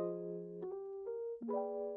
thank you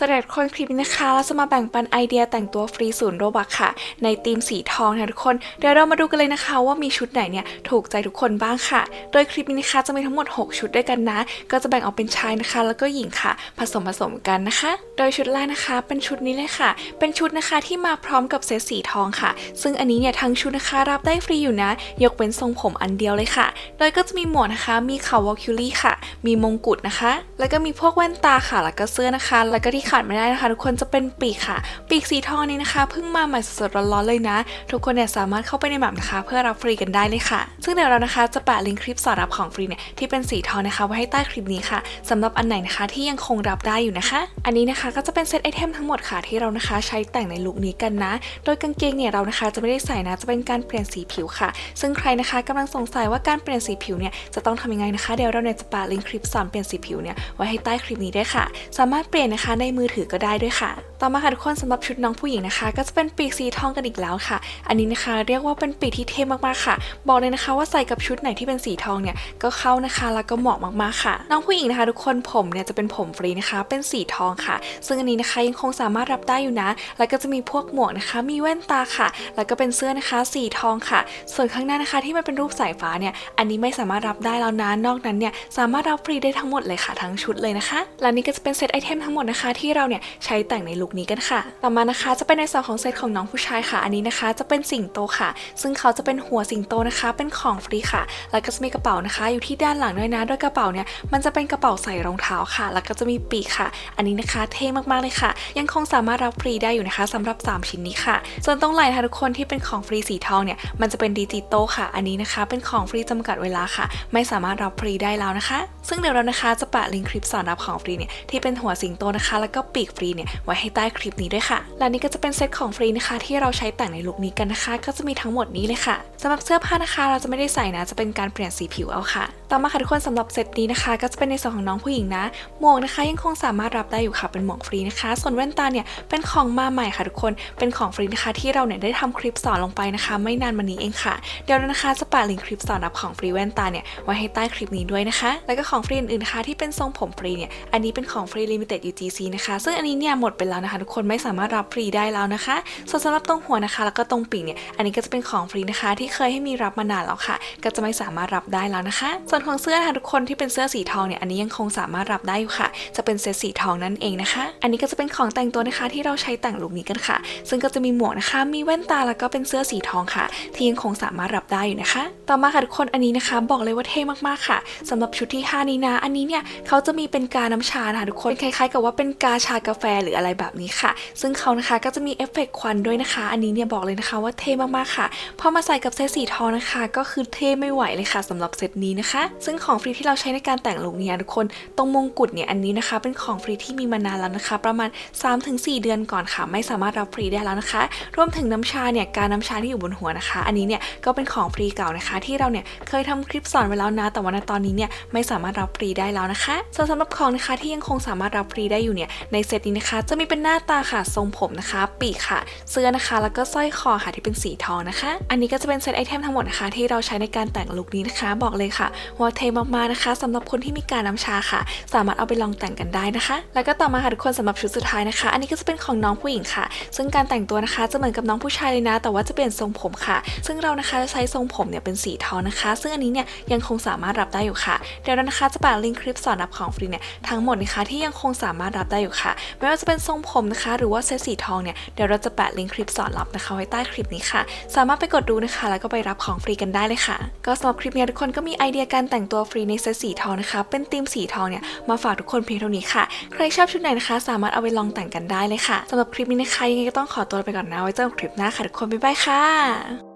สำหรับคนคลิปนี้นะคะ เราจะมาแบ่งปันไอเดียแต่งตัวฟรีศูนย์โรบักค่ะ ในธีมสีทองนะทุกคน เดี๋ยวเรามาดูกันเลยนะคะ ว่ามีชุดไหนเนี่ยถูกใจทุกคนบ้างค่ะ โดยคลิปนี้นะคะจะมีทั้งหมด 6 ชุดด้วยกันนะ ก็จะแบ่งออกเป็นชายนะคะ แล้วก็หญิงค่ะ ผสมผสมกันนะคะ โดยชุดแรกนะคะ เป็นชุดนี้เลยค่ะ เป็นชุดนะคะที่มาพร้อมกับเซตสีทองค่ะ ซึ่งอันนี้เนี่ยทั้งชุดนะคะรับได้ฟรีอยู่นะ ยกเว้นทรงผมอันเดียวเลยค่ะ โดยก็จะมีหมวกนะคะ มีเข่าวอลคิวลี่ค่ะ มีมงกุฎนะคะ แล้วก็มีพวกแว่นตาค่ะ แล้วก็เสื้อนะคะ แล้วก็ที่ขาดไม่ได้นะคะ ทุกคนจะเป็นปีกค่ะ ปีกสีทองนี้นะคะเพิ่งมาใหม่สดๆร้อนๆเลยนะ ทุกคนเนี่ยสามารถเข้าไปในแบบนะคะ เพื่อรับฟรีกันได้เลยค่ะ ซึ่งเดี๋ยวเรานะคะจะแปะลิงก์คลิปสอนรับของฟรีเนี่ยที่เป็นสีทองนะคะไว้ให้ใต้คลิปนี้ค่ะสำหรับอันไหนนะคะที่ยังคงรับได้อยู่นะคะ อันนี้นะคะก็จะเป็นเซตไอเทมทั้งหมดค่ะที่เรานะคะใช้แต่งในลุคนี้กันนะ โดยกางเกงเนี่ยเรานะคะจะไม่ได้ใส่นะจะเป็นการเปลี่ยนสีผิวค่ะ ซึ่งใครนะคะกำลังสงสัยว่าการเปลี่ยนสีผิวเนี่ยจะต้องทำยังไงนะคะเดี๋ยวเราเนี่ยจะแปะลิงก์คลิปสอนเปลี่ยนสีผิวเนี่ยไว้ให้ใต้คลิปนี้ด้วยค่ะ สามารถเปลี่ยนนะคะในมือถือก็ได้ด้วยค่ะ ต่อมาค่ะทุกคนสำหรับชุดน้องผู้หญิงนะคะ ก็จะเป็นปีกสีทองกันอีกแล้วค่ะ อันนี้นะคะเรียกว่าเป็นปีกที่เท่มากๆค่ะ บอกเลยนะคะว่าใส่กับชุดไหนที่เป็นสีทองเนี่ยก็เข้านะคะแล้วก็เหมาะมากๆค่ะ น้องผู้หญิงนะคะ ทุกคนผมเนี่ยจะเป็นผมฟรีนะคะ เป็นสีทองค่ะ ซึ่งอันนี้นะคะยังคงสามารถรับได้อยู่นะ แล้วก็จะมีพวกหมวกนะคะ มีแว่นตาค่ะ แล้วก็เป็นเสื้อนะคะสีทองค่ะ ส่วนข้างหน้านะคะที่มันเป็นรูปสายฟ้าเนี่ยอันนี้ไม่สามารถรับได้แล้วนะนอกนั้นเนี่ยสามารถรับฟรีได้ทั้งหมดเลยค่ะทั้งชุดเลยนะคะและนี่ก็จะเป็นเซตไอเทมทั้งหมดนะคะทีเราเนี่ยใช้แต่งในลุคนี้กันค่ะ ต่อมานะคะจะเป็นในส่วนของเซตของน้องผู้ชายค่ะ อันนี้นะคะ จะเป็นสิงโตค่ะ ซึ่งเขาจะเป็นหัวสิงโตนะคะ เป็นของฟรีค่ะ แล้วก็จะมีกระเป๋านะคะ อยู่ที่ด้านหลังด้วยนะโดยกระเป๋าเนี่ยมันจะเป็นกระเป๋าใส่รองเท้าค่ะ แล้วก็จะมีปีกค่ะ อันนี้นะคะเท่มากๆเลยค่ะ ยังคงสามารถรับฟรีได้อยู่นะคะสำหรับ 3 ชิ้นนี้ค่ะ ส่วนตรงไหล่นะคะทุกคนที่เป็นของฟรีสีทองเนี่ยมันจะเป็นดิจิตอลค่ะ อันนี้นะคะ เป็นของฟรีจำกัดเวลาค่ะ ไม่สามารถรับฟรีได้แล้วนะคะ ซึ่งเดี๋ยวเรานะคะจะแปะลิงก์คลิปสอนรับของฟรีเนี่ยที่เป็นหัวสิงโตนะคะแล้วก็ปีกฟรีเนี่ยไว้ให้ใต้คลิปนี้ด้วยค่ะ และนี่ก็จะเป็นเซตของฟรีนะคะ ที่เราใช้แต่งในลุคนี้กันนะคะ ก็จะมีทั้งหมดนี้เลยค่ะสำหรับเสื้อผ้านะคะ เราจะไม่ได้ใส่นะจะเป็นการเปลี่ยนสีผิวเอาค่ะต่อมาค่ะทุกคนสำหรับเซตนี้นะคะ ก็จะเป็นในส่วนของน้องผู้หญิงนะ หมวกนะคะยังคงสามารถรับได้อยู่ค่ะเป็นหมวกฟรีนะคะ ส่วนแว่นตาเนี่ยเป็นของมาใหม่ค่ะทุกคนเป็นของฟรีนะคะที่เราเนี่ยได้ทำคลิปสอนลงไปนะคะ ไม่นานมานี้เองค่ะ เดี๋ยวนะคะจะแปะลิงก์คลิปสอนรับของฟรีแว่นตาเนี่ยไว้ให้ใต้คลิปนี้ด้วยนะคะ แล้วก็ของฟรีอื่นๆนะคะที่เป็นทรงผมฟรีเนี่ยอันนี้เป็นของฟรี limited UGC นะคะ ซึ่งอันนี้เนี่ยหมดไปแล้วนะคะทุกคนไม่สามารถรับฟรีได้แล้วนะคะส่วนสำหรับตรงหัวนะคะ แล้วก็ตรงปีกเนี่ยอันนี้ก็จะเป็นของฟรีนะคะ ที่เคยให้มีรับมานานแล้วค่ะ ก็จะไม่สามารถรับได้แล้วนะคะส่วนของเสื้อนะคะทุกคนที่เป็นเสื้อสีทองเนี่ยอันนี้ยังคงสามารถรับได้อยู่ค่ะ จะเป็นเซตสีทองนั่นเองนะคะ อันนี้ก็จะเป็นของแต่งตัวนะคะที่เราใช้แต่งลุคนี้กันค่ะ ซึ่งก็จะมีหมวกนะคะ มีแว่นตาแล้วก็เป็นเสื้อสีทองค่ะ ที่ยังคงสามารถรับได้อยู่นะคะ ต่อมาค่ะทุกคนอันนี้นะคะ บอกเลยว่าเท่มากๆค่ะสำหรับชุดที่ห้านี้นะ อันนี้เนี่ยเขาจะมีเป็นกาน้ำชานะคะทุกคนคล้ายๆ กับว่าเป็นกาชากาแฟหรืออะไรแบบนี้ค่ะ ซึ่งเขานะคะก็จะมีเอฟเฟกต์ควันด้วยนะคะ อันนี้เนี่ยบอกเลยนะคะว่าเท่มากๆค่ะพอมาใส่กับเซตสีทองนะคะ ก็คือเท่ไม่ไหวเลยค่ะสำหรับเซตนี้นะคะซึ่งของฟรีที่เราใช้ในการแต่งลุคเนี่ยทุกคน ตรงมงกุฎเนี่ยอันนี้นะคะ เป็นของฟรีที่มีมานานแล้วนะคะ ประมาณ 3-4 เดือนก่อนค่ะ ไม่สามารถรับฟรีได้แล้วนะคะ รวมถึงน้ำชาเนี่ยการน้ำชาที่อยู่บนหัวนะคะ อันนี้เนี่ยก็เป็นของฟรีเก่านะคะ ที่เราเนี่ยเคยทำคลิปสอนไว้แล้วนะ แต่ว่าในตอนนี้เนี่ยไม่สามารถรับฟรีได้แล้วนะคะส่วนสำหรับของนะคะที่ยังคงสามารถรับฟรีได้อยู่เนี่ยในเซตนี้นะคะ จะมีเป็นหน้าตาค่ะทรงผมนะคะ ปีกค่ะ เสื้อนะคะแล้วก็สร้อยคอค่ะที่เป็นสีทองนะคะ อันนี้ก็จะเป็นเซตไอเทมทั้งหมดนะคะที่เราใช้ในการแต่งลุคนี้นะคะ บอกเลยค่ะว่าเทมากๆนะคะสำหรับคนที่มีการน้ำชาค่ะ สามารถเอาไปลองแต่งกันได้นะคะ แล้วก็ต่อมาค่ะทุกคนสำหรับชุดสุดท้ายนะคะ อันนี้ก็จะเป็นของน้องผู้หญิงค่ะ ซึ่งการแต่งตัวนะคะจะเหมือนกับน้องผู้ชายเลยนะ แต่ว่าจะเปลี่ยนทรงผมค่ะ ซึ่งเรานะคะจะใช้ทรงผมเนี่ยเป็นสีทองนะคะ ซึ่งอันนี้เนี่ยยังคงสามารถรับได้อยู่ค่ะ เดี๋ยวเรานะคะจะแปะลิงก์คลิปสอนรับของฟรีเนี่ยทั้งหมดนะคะที่ยังคงสามารถรับได้อยู่ค่ะ ไม่ว่าจะเป็นทรงผมนะคะ หรือว่าเซตสีทองเนี่ยเดี๋ยวเราจะแปะลิงก์คลิปสอนรับนะคะ ไว้ใต้คลิปนี้ค่ะ สามารถไปกดดูนะคะ แล้วก็ไปรับของฟรีกันได้เลยค่ะ ก็สำหรับคลิปนี้ทุกคนก็มีไอเดียการแต่งตัวฟรีในเซตสีทองนะคะ เป็นธีมสีทองเนี่ยมาฝากทุกคนเพียงเท่านี้ค่ะ ใครชอบชุดไหนนะคะ สามารถเอาไปลองแต่งกันได้เลยค่ะสำหรับคลิปนี้นะคะยังไงก็ต้องขอตัวไปก่อนนะไว้เจอกันคลิปหน้าค่ะทุกคนบ๊ายบายค่ะ